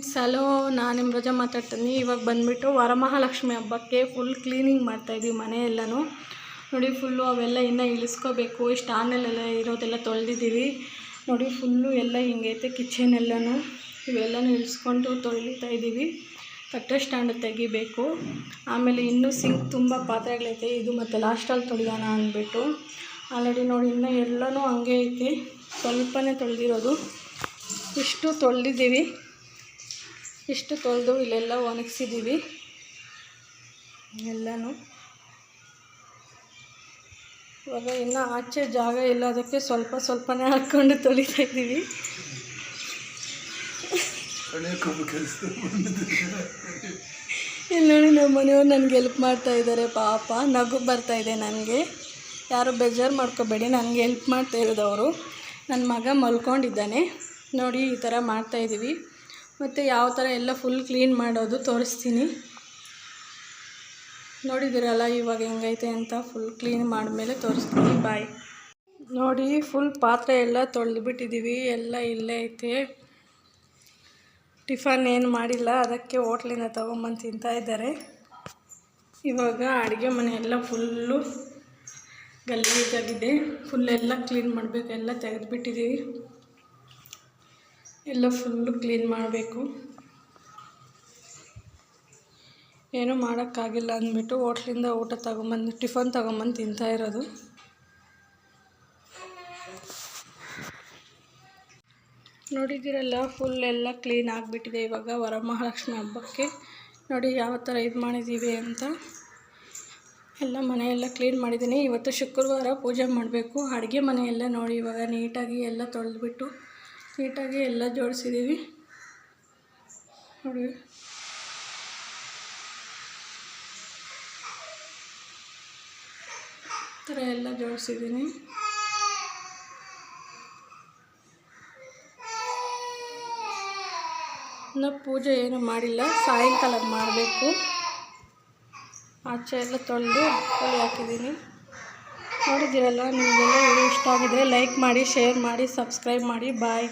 Friends hello ನಾನು ನಿಮ್ಮ ರಜಾ ಮಾತಾಡ್ತೀನಿ. ಇವಾಗ ಬಂದುಬಿಟ್ಟು ವರಮಹಾಲಕ್ಷ್ಮಿ ಹಬ್ಬಕ್ಕೆ ಫುಲ್ ಕ್ಲೀನಿಂಗ್ ಮಾಡ್ತಾಯಿದ್ವಿ ಮನೆ ಎಲ್ಲನೂ ನೋಡಿ ಫುಲ್ಲು ಅವೆಲ್ಲ ಇನ್ನೂ ಇಳಿಸ್ಕೋಬೇಕು. ಇಷ್ಟು ಆನೆಲೆಲ್ಲ ಇರೋದೆಲ್ಲ ತೊಳೆದಿದ್ದೀವಿ. ನೋಡಿ ಫುಲ್ಲು ಎಲ್ಲ ಹಿಂಗೈತೆ ಕಿಚನ್ ಎಲ್ಲನೂ. ಇವೆಲ್ಲನೂ ಇಳಿಸ್ಕೊಂಡು ತೊಳಿತಾ ಇದ್ದೀವಿ ಕಟ್ಟೆ ಸ್ಟ್ಯಾಂಡ್ ತೆಗಿಬೇಕು. ಆಮೇಲೆ ಇನ್ನೂ ಸಿಂಕ್ ತುಂಬ ಪಾತ್ರೆಗಳೈತೆ. ಇದು ಮತ್ತು ಲಾಸ್ಟಲ್ಲಿ ತೊಳೆಯೋಣ ಅಂದ್ಬಿಟ್ಟು. ಆಲ್ರೆಡಿ ನೋಡಿ, ಇನ್ನೂ ಎಲ್ಲನೂ ಹಂಗೆ ಐತಿ ಸ್ವಲ್ಪನೇ ತೊಳೆದಿರೋದು. ಇಷ್ಟು ತೊಳೆದಿದ್ದೀವಿ. ಇಷ್ಟು ತೊಳೆದು ಇಲ್ಲೆಲ್ಲ ಒಣಗಿಸಿದ್ದೀವಿ. ಎಲ್ಲನೂ. ಇವಾಗ ಇನ್ನೂ ಆಚೆ ಜಾಗ ಇಲ್ಲ ಅದಕ್ಕೆ ಸ್ವಲ್ಪ ಸ್ವಲ್ಪನೇ ಹಾಕ್ಕೊಂಡು ತೊಳಿತಾ ಇದ್ದೀವಿ. ಇಲ್ಲಿ ನೋಡಿ ನಮ್ಮ ಮನೆಯವ್ರು ನನಗೆ ಹೆಲ್ಪ್ ಮಾಡ್ತಾ ಇದ್ದಾರೆ ಪಾಪ ನಗು ಬರ್ತಾ ಇದೆ ನನಗೆ. ಯಾರು ಬೇಜಾರು ಮಾಡ್ಕೋಬೇಡಿ ನನಗೆ ಹೆಲ್ಪ್ ಮಾಡ್ತಾ ಇರೋದು ಅವರು. ನನ್ನ ಮಗ ಮಲ್ಕೊಂಡಿದ್ದಾನೆ. ನೋಡಿ ಈ ಥರ ಮಾಡ್ತಾಯಿದ್ದೀವಿ ಮತ್ತು ಯಾವ ಥರ ಎಲ್ಲ ಫುಲ್ ಕ್ಲೀನ್ ಮಾಡೋದು ತೋರಿಸ್ತೀನಿ. ನೋಡಿದ್ದೀರಲ್ಲ ಇವಾಗ ಹೆಂಗೈತೆ ಅಂತ ಫುಲ್ ಕ್ಲೀನ್ ಮಾಡಿದ್ಮೇಲೆ ತೋರಿಸ್ತೀನಿ. ಬಾಯ್ ನೋಡಿ ಫುಲ್ ಪಾತ್ರೆ ಎಲ್ಲ ತೊಳೆದುಬಿಟ್ಟಿದ್ದೀವಿ. ಎಲ್ಲ ಇಲ್ಲೇ ಐತೆ. ಟಿಫನ್ ಏನು ಮಾಡಿಲ್ಲ. ಅದಕ್ಕೆ ಹೋಟ್ಲಿಂದ ತೊಗೊಂಬಂದು ತಿಂತಾ ಇದ್ದಾರೆ. ಇವಾಗ ಅಡುಗೆ ಮನೆ ಎಲ್ಲ ಫುಲ್ಲು ಫುಲ್ ಎಲ್ಲ ಕ್ಲೀನ್ ಮಾಡಬೇಕು. ಎಲ್ಲ ತೆಗೆದುಬಿಟ್ಟಿದ್ದೀವಿ. ಎಲ್ಲ ಫುಲ್ಲು ಕ್ಲೀನ್ ಮಾಡಬೇಕು. ಏನೂ ಮಾಡೋಕ್ಕಾಗಿಲ್ಲ ಅಂದ್ಬಿಟ್ಟು ಹೋಟ್ಲಿಂದ ಊಟ ತಗೊಂಬಂದು, ಟಿಫನ್ ತಗೊಂಬಂದು ತಿಂತಾ ಇರೋದು. ನೋಡಿದ್ದೀರಲ್ಲ, ಫುಲ್ ಎಲ್ಲ ಕ್ಲೀನ್ ಆಗಿಬಿಟ್ಟಿದೆ ಇವಾಗ ವರಮಹಾಲಕ್ಷ್ಮಿ ಹಬ್ಬಕ್ಕೆ. ನೋಡಿ ಯಾವ ಥರ ಇದು ಮಾಡಿದ್ದೀವಿ ಅಂತ. ಎಲ್ಲ ಮನೆಯೆಲ್ಲ ಕ್ಲೀನ್ ಮಾಡಿದ್ದೀನಿ. ಇವತ್ತು ಶುಕ್ರವಾರ ಪೂಜೆ ಮಾಡಬೇಕು. ಅಡುಗೆ ಮನೆಯೆಲ್ಲ ನೋಡಿ ಇವಾಗ ನೀಟಾಗಿ ಎಲ್ಲ ತೊಳೆದ್ಬಿಟ್ಟು. ನೀಟಾಗಿ ಎಲ್ಲ ಜೋಡಿಸಿದ್ದೀವಿ. ನೋಡಿ. ಥರ ಎಲ್ಲ ಜೋಡಿಸಿದ್ದೀನಿ. ಇನ್ನು ಪೂಜೆ ಏನು ಮಾಡಿಲ್ಲ. ಸಾಯಂಕಾಲ ಮಾಡಬೇಕು. ಆಚೆ ಎಲ್ಲ ತೊಳೆದು ತೊಳೆ ಹಾಕಿದ್ದೀನಿ. ನೋಡಿದ್ದೀರಲ್ಲ ನಿಮಗೆಲ್ಲ ವಿಡಿಯೋ ಇಷ್ಟ ಆಗಿದೆ ಲೈಕ್ ಮಾಡಿ ಶೇರ್ ಮಾಡಿ ಸಬ್ಸ್ಕ್ರೈಬ್ ಮಾಡಿ ಬಾಯ್